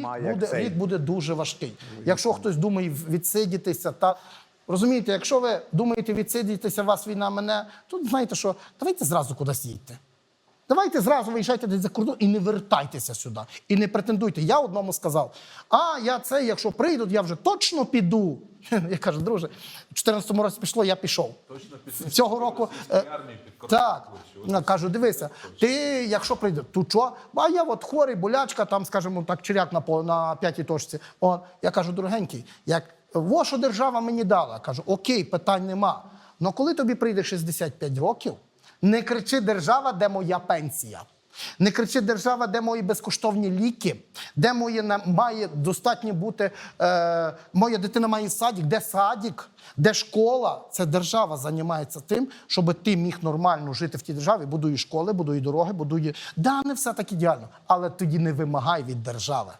немає рік як буде, цей. рік буде дуже важкий. Якщо хтось думає відсидітися та. Розумієте, якщо ви думаєте відсидітися, вас війна мене, то знаєте що, давайте зразу кудись їдьте. Давайте зразу виїжджайте десь за кордон і не вертайтеся сюди. І не претендуйте. Я одному сказав: а я це, якщо прийдуть, я вже точно піду. Я кажу, друже, в 14 році пішло, я пішов. Точно після Цього року. е, армії під Так, кажу, дивися, ти, якщо прийде, то що? А я от хворий, болячка, там, скажімо так, черяк на, на п'ятій точці. Он, я кажу, дорогенький, як во що держава мені дала? Кажу, окей, питань нема. Але коли тобі прийде 65 років, не кричи держава, де моя пенсія. Не кричи держава, де мої безкоштовні ліки, де моє має достатньо бути. Е, моя дитина має садік, де садік, де школа. Це держава займається тим, щоб ти міг нормально жити в тій державі, будує школи, будує дороги, будує. Да, не все так ідеально, але тоді не вимагай від держави.